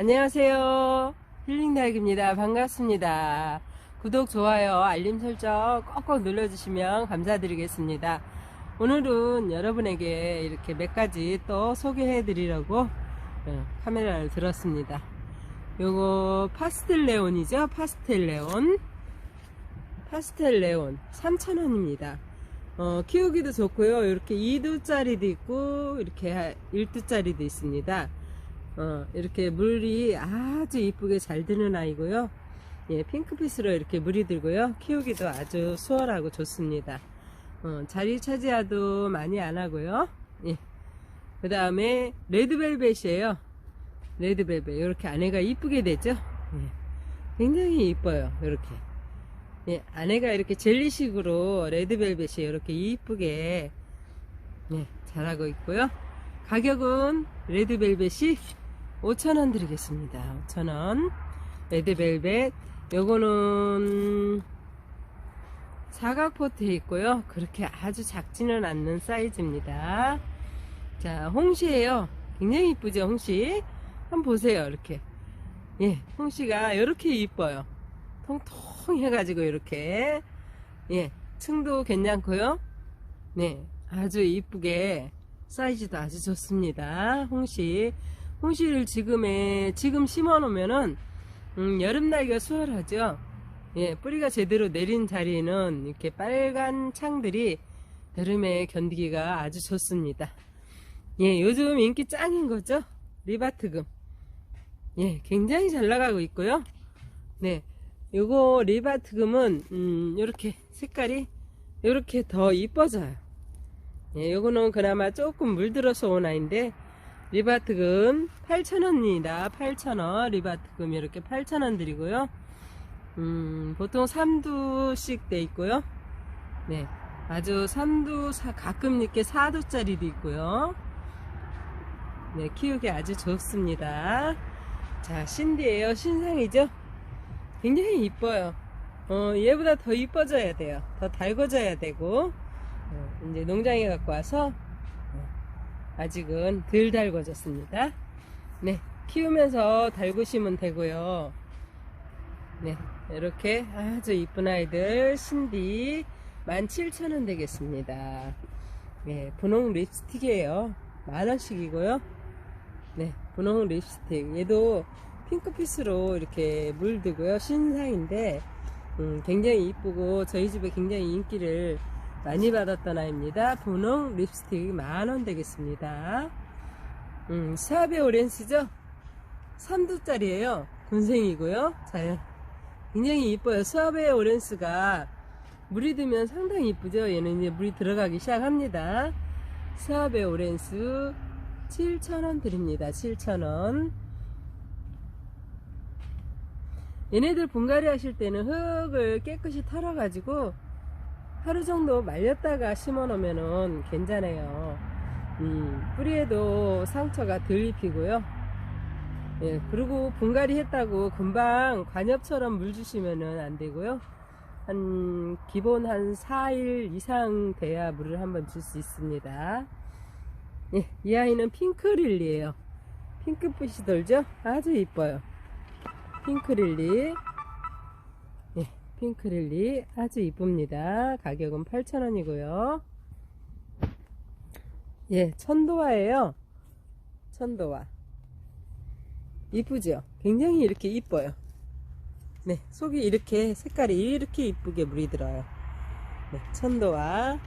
안녕하세요. 힐링다육입니다. 반갑습니다. 구독, 좋아요, 알림 설정 꼭꼭 눌러주시면 감사드리겠습니다. 오늘은 여러분에게 이렇게 몇 가지 또 소개해 드리려고 어, 카메라를 들었습니다. 요거 파스텔 레온이죠? 파스텔 레온. 파스텔 레온 3,000원입니다. 어, 키우기도 좋고요. 이렇게 2두짜리도 있고 이렇게 1두짜리도 있습니다. 어, 이렇게 물이 아주 이쁘게 잘 드는 아이고요. 예, 핑크빛으로 이렇게 물이 들고요. 키우기도 아주 수월하고 좋습니다. 어, 자리 차지하도 많이 안 하고요. 예. 그 다음에 레드벨벳이에요. 레드벨벳. 이렇게 안에가 이쁘게 되죠? 예. 굉장히 이뻐요. 이렇게. 예, 안에가 이렇게 젤리식으로 레드벨벳이 이렇게 이쁘게 예, 자라고 있고요. 가격은 레드벨벳이 5,000원 드리겠습니다. 5,000원. 레드벨벳. 요거는 사각 포트에 있고요. 그렇게 아주 작지는 않는 사이즈입니다. 자, 홍시예요. 굉장히 이쁘죠, 홍시? 한번 보세요, 이렇게. 예, 홍시가 이렇게 이뻐요. 통통해가지고 이렇게 예 층도 괜찮고요 네 아주 이쁘게 사이즈도 아주 좋습니다 홍시 홍시를 지금에 지금 심어 놓으면은 음, 여름 날기가 수월하죠. 예 뿌리가 제대로 내린 자리는 이렇게 빨간 창들이 여름에 견디기가 아주 좋습니다. 예 요즘 인기 짱인 거죠? 리바트금. 예 굉장히 잘 나가고 있고요. 네 요거 리바트금은 음, 요렇게 색깔이 요렇게 더 이뻐져요. 예, 요거는 그나마 조금 물들어서 온 아이인데 리바트금 8,000원입니다. 8,000원. 리바트금 이렇게 8,000원 드리고요. 음, 보통 3두씩 돼 있고요. 네 아주 3두 사, 가끔 이렇게 4두짜리도 있고요. 네 키우기 아주 좋습니다. 자 신디에요. 신상이죠? 굉장히 이뻐요. 어, 얘보다 더 이뻐져야 돼요. 더 달궈져야 되고, 어, 이제 농장에 갖고 와서, 어, 아직은 덜 달궈졌습니다. 네, 키우면서 달구시면 되고요. 네, 이렇게 아주 이쁜 아이들, 신디, 17,000원 되겠습니다. 네, 분홍 립스틱이에요. 만원씩이고요. 네, 분홍 립스틱. 얘도 핑크빛으로 이렇게 물들고요. 신상인데 음, 굉장히 이쁘고 저희 집에 굉장히 인기를 많이 받았던 아이입니다. 분홍 립스틱 만 원 되겠습니다. 음, 샤베 오렌스죠? 3두짜리예요. 군생이고요. 자, 굉장히 이뻐요. 샤베 오렌스가 물이 들면 상당히 이쁘죠? 얘는 이제 물이 들어가기 시작합니다. 샤베 오렌스 7,000원 드립니다. 7,000원. 얘네들 분갈이 하실 때는 흙을 깨끗이 털어가지고 하루 정도 말렸다가 심어 놓으면은 괜찮아요. 음, 뿌리에도 상처가 덜 입히고요. 예, 그리고 분갈이 했다고 금방 관엽처럼 물 주시면은 안 되고요. 한, 기본 한 4일 이상 돼야 물을 한번 줄 수 있습니다. 예, 이 아이는 핑크릴리에요. 핑크빛이 돌죠? 아주 이뻐요. 핑크릴리 예, 핑크릴리 아주 이쁩니다. 가격은 8,000원이고요. 예, 천도화예요. 천도화. 이쁘죠? 굉장히 이렇게 이뻐요. 네, 속이 이렇게 색깔이 이렇게 이쁘게 물이 들어요. 네, 천도화.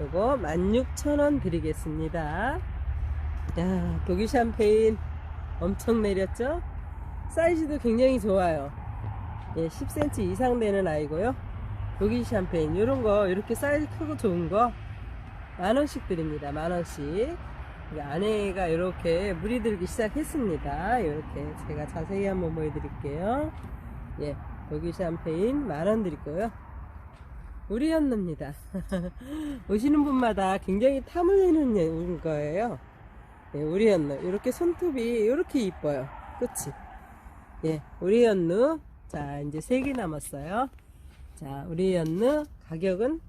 요거 16,000원 드리겠습니다. 야, 독일 샴페인 엄청 내렸죠? 사이즈도 굉장히 좋아요. 예, 10cm 이상 되는 아이고요. 독일 샴페인 이런 거 이렇게 사이즈 크고 좋은 거 만원씩 드립니다. 만원씩. 안에가 이렇게 물이 들기 시작했습니다. 이렇게 제가 자세히 한번 보여드릴게요. 예, 독일 샴페인 만원 드릴 거요. 우리 연느입니다. 오시는 분마다 굉장히 탐을 내는 거예요. 예, 우리 연느. 이렇게 손톱이 이렇게 이뻐요. 그치? 예, 우리 연누. 자, 이제 3개 남았어요. 자, 우리 연누 가격은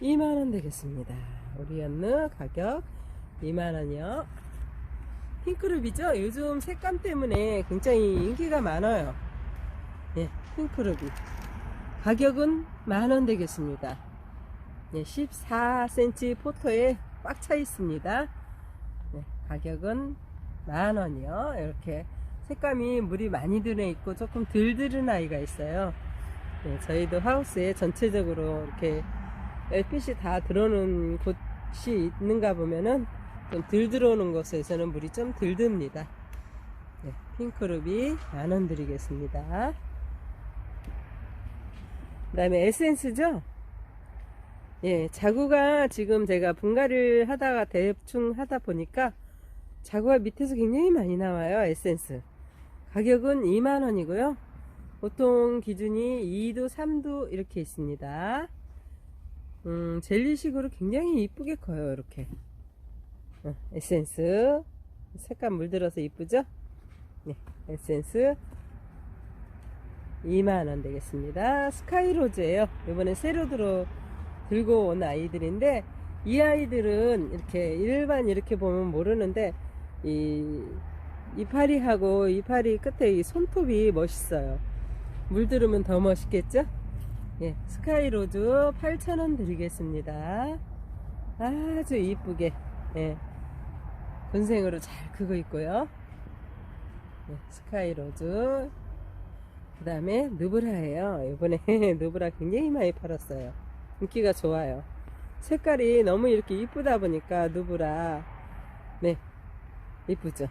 2만원 되겠습니다. 우리 연누 가격 2만원이요. 핑크루비죠? 요즘 색감 때문에 굉장히 인기가 많아요. 예, 핑크루비. 가격은 만원 되겠습니다. 예, 14cm 포토에 꽉 차 있습니다. 네, 가격은 만 원이요. 이렇게 색감이 물이 많이 들어 있고 조금 덜 들은 아이가 있어요. 네, 저희도 하우스에 전체적으로 이렇게 햇빛이 다 들어오는 곳이 있는가 보면은 좀 덜 들어오는 곳에서는 물이 좀 덜 듭니다. 네, 핑크루비 만 원 드리겠습니다. 그 다음에 에센스죠? 예, 자구가 지금 제가 분갈이를 하다가 대충 하다 보니까 자구가 밑에서 굉장히 많이 나와요, 에센스. 가격은 2만원이고요. 보통 기준이 2도, 3도 이렇게 있습니다. 음, 젤리식으로 굉장히 이쁘게 커요, 이렇게. 어, 에센스. 색감 물들어서 이쁘죠? 네, 에센스 2만원 되겠습니다. 스카이로즈예요. 이번에 새로 들어 들고 온 아이들인데 이 아이들은 이렇게 일반 이렇게 보면 모르는데 이 이파리하고 이파리 끝에 이 손톱이 멋있어요. 물들으면 더 멋있겠죠? 예, 스카이로즈 8,000원 드리겠습니다. 아주 이쁘게 예, 군생으로 잘 크고 있고요. 예, 스카이로즈 그 다음에 누브라예요. 이번에 누브라 굉장히 많이 팔았어요. 인기가 좋아요. 색깔이 너무 이렇게 이쁘다 보니까 누브라 네 이쁘죠.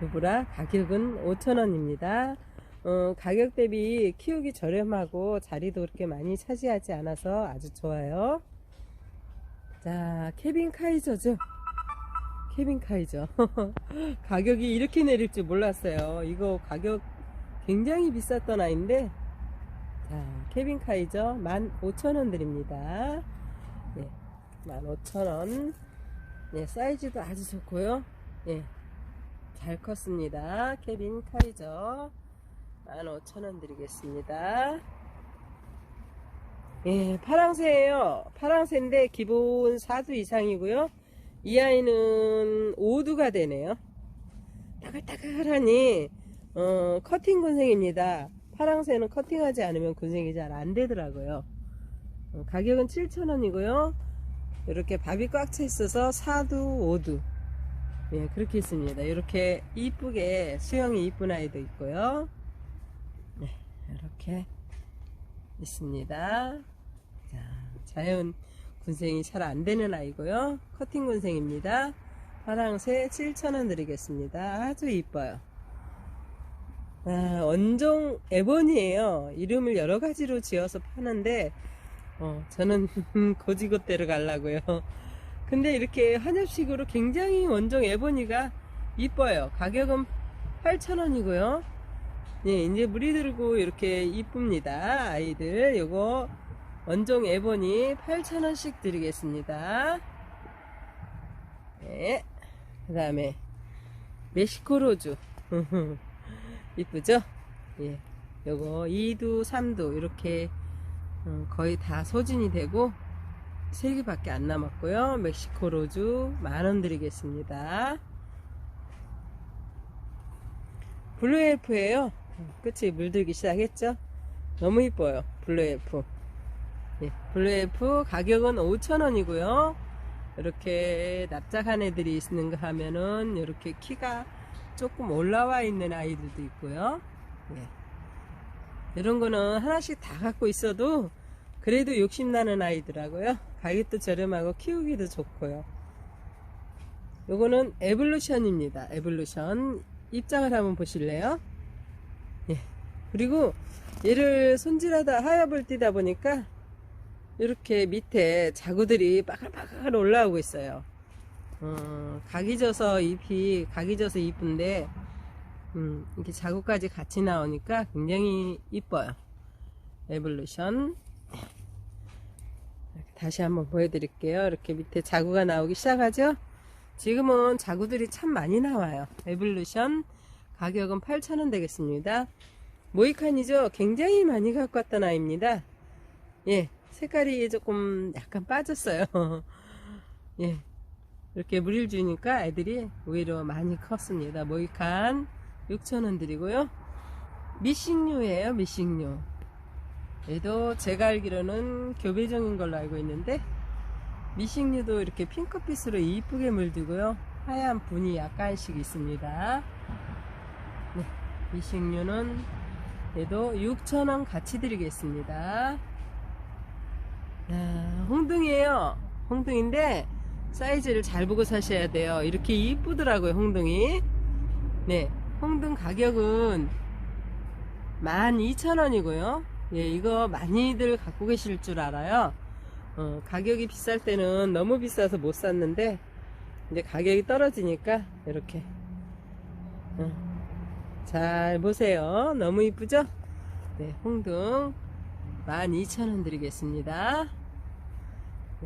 누브라 가격은 5,000원입니다. 어, 가격 대비 키우기 저렴하고 자리도 그렇게 많이 차지하지 않아서 아주 좋아요. 자, 케빈 카이저죠. 케빈 카이저. 가격이 이렇게 내릴 줄 몰랐어요. 이거 가격 굉장히 비쌌던 아이인데, 자, 케빈 카이저 15,000원 드립니다. 예, 15,000원. 네, 사이즈도 아주 좋고요. 예, 잘 컸습니다. 케빈 카이저 15,000원 드리겠습니다. 예, 파랑새예요. 파랑새인데 기본 4두 이상이고요. 이 아이는 5두가 되네요. 따글따글하니 어, 커팅 군생입니다. 파랑새는 커팅하지 않으면 군생이 잘 안 되더라고요. 어, 가격은 7,000원이고요. 이렇게 밥이 꽉 차 있어서 4두, 5두. 예, 그렇게 있습니다. 이렇게 이쁘게 수영이 이쁜 아이도 있고요. 네, 이렇게 있습니다. 자, 자연 군생이 잘 안 되는 아이고요. 커팅 군생입니다. 파랑새 7,000원 드리겠습니다. 아주 이뻐요. 아, 원종 에본이에요. 이름을 여러 가지로 지어서 파는데, 어, 저는 고지곳대로 가려고요. 근데 이렇게 한엽식으로 굉장히 원종 에보니가 이뻐요. 가격은 8,000원이고요. 예, 이제 물이 들고 이렇게 이쁩니다. 아이들. 요거 원종 에보니 8,000원씩 드리겠습니다. 네. 그 다음에 멕시코 로즈. 이쁘죠? 예. 요거 2두, 3두 이렇게 어, 거의 다 소진이 되고 3개밖에 안 남았고요. 멕시코 로즈 만원 드리겠습니다. 블루 엘프예요. 끝이 물들기 시작했죠? 너무 이뻐요. 블루 엘프. 예, 블루 엘프 가격은 5,000원이고요. 이렇게 납작한 애들이 있는가 하면은 이렇게 키가 조금 올라와 있는 아이들도 있고요. 예. 이런 거는 하나씩 다 갖고 있어도 그래도 욕심나는 아이더라고요. 가격도 저렴하고 키우기도 좋고요. 요거는 에볼루션입니다. 에볼루션. 입장을 한번 보실래요? 예. 그리고 얘를 손질하다 하엽을 띄다 보니까 이렇게 밑에 자구들이 빠글빠글 올라오고 있어요. 어, 각이 져서 잎이 각이 져서 이쁜데 음, 이렇게 자구까지 같이 나오니까 굉장히 이뻐요. 에볼루션 다시 한번 보여드릴게요. 이렇게 밑에 자구가 나오기 시작하죠. 지금은 자구들이 참 많이 나와요. 에볼루션 가격은 8,000원 되겠습니다. 모이칸이죠. 굉장히 많이 갖고 왔던 아이입니다. 예, 색깔이 조금 약간 빠졌어요. 예, 이렇게 물을 주니까 애들이 오히려 많이 컸습니다. 모이칸 6,000원 드리고요. 미식류예요, 미식류. 얘도 제가 알기로는 교배종인 걸로 알고 있는데 미식류도 이렇게 핑크빛으로 이쁘게 물들고요. 하얀 분이 약간씩 있습니다. 네, 미식류는 얘도 6,000원 같이 드리겠습니다. 야, 홍등이에요. 홍등인데 사이즈를 잘 보고 사셔야 돼요. 이렇게 이쁘더라고요, 홍등이. 네, 홍등 가격은 12,000원이고요. 예, 이거 많이들 갖고 계실 줄 알아요. 어, 가격이 비쌀 때는 너무 비싸서 못 샀는데 이제 가격이 떨어지니까 이렇게 어, 잘 보세요. 너무 이쁘죠? 네, 홍등 12,000원 드리겠습니다.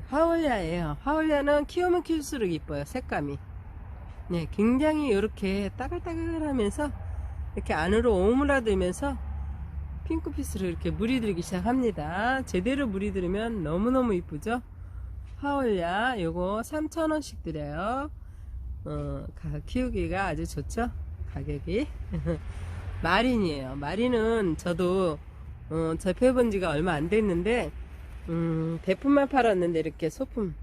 하울야예요. 하울야는 키우면 키울수록 이뻐요. 색감이. 네, 굉장히 이렇게 따글따글 하면서 이렇게 안으로 오므라들면서 핑크빛으로 이렇게 물이 들기 시작합니다. 제대로 물이 들으면 너무너무 이쁘죠? 하울야 요거 3,000원씩 드려요. 어, 가- 키우기가 아주 좋죠? 가격이. 마린이에요. 마린은 저도 어, 접해본 지가 얼마 안 됐는데 음, 대품만 팔았는데 이렇게 소품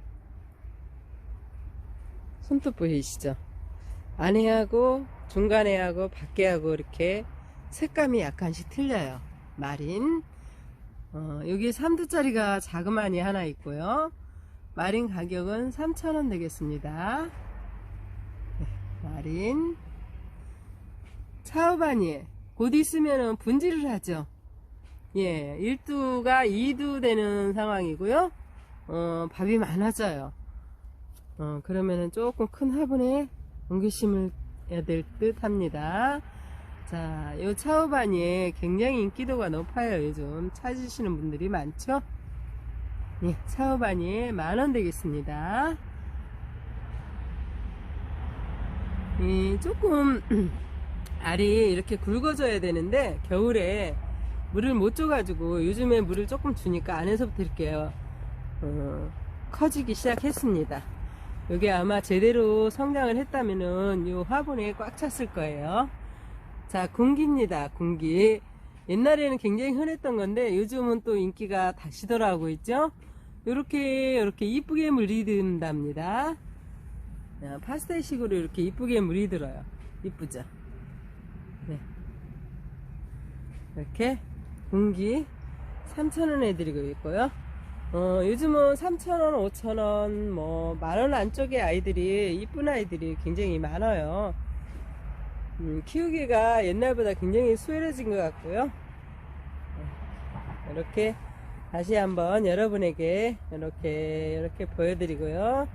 손톱 보이시죠? 안에 하고 중간에 하고 밖에 하고 이렇게 색감이 약간씩 틀려요. 마린 어, 여기 3두짜리가 자그마니 하나 있고요. 마린 가격은 3,000원 되겠습니다. 네, 마린 차우바니 곧 있으면 분질을 하죠. 예, 1두가 2두 되는 상황이고요. 어, 밥이 많아져요. 어, 그러면은 조금 큰 화분에 옮겨 심어야 될 듯 합니다. 자, 요 차우바니에 굉장히 인기도가 높아요. 요즘 찾으시는 분들이 많죠? 예, 차우바니에 만원 되겠습니다. 이 조금 알이 이렇게 굵어져야 되는데 겨울에 물을 못 줘가지고 요즘에 물을 조금 주니까 안에서부터 이렇게 어, 커지기 시작했습니다. 여기 아마 제대로 성장을 했다면은 요 화분에 꽉 찼을 거예요. 자, 군기입니다. 군기. 옛날에는 굉장히 흔했던 건데 요즘은 또 인기가 다시 돌아오고 있죠. 요렇게 요렇게 이쁘게 물이 든답니다. 야, 파스텔식으로 이렇게 이쁘게 물이 들어요. 이쁘죠? 네. 이렇게 공기 3,000원에 드리고 있고요. 어, 요즘은 3,000원, 5,000원, 뭐, 만원 안쪽의 아이들이, 이쁜 아이들이 굉장히 많아요. 음, 키우기가 옛날보다 굉장히 수월해진 것 같고요. 네, 이렇게 다시 한번 여러분에게 이렇게, 이렇게 보여드리고요.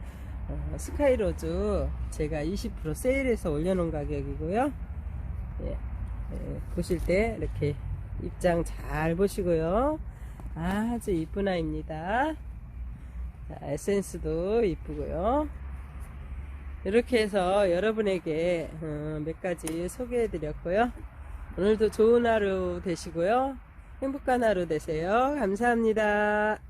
어, 스카이로즈 제가 20% 세일해서 올려놓은 가격이고요. 예, 예, 보실 때 이렇게 입장 잘 보시고요. 아주 이쁜 아이입니다. 자, 에센스도 이쁘고요. 이렇게 해서 여러분에게 어, 몇 가지 소개해 드렸고요. 오늘도 좋은 하루 되시고요. 행복한 하루 되세요. 감사합니다.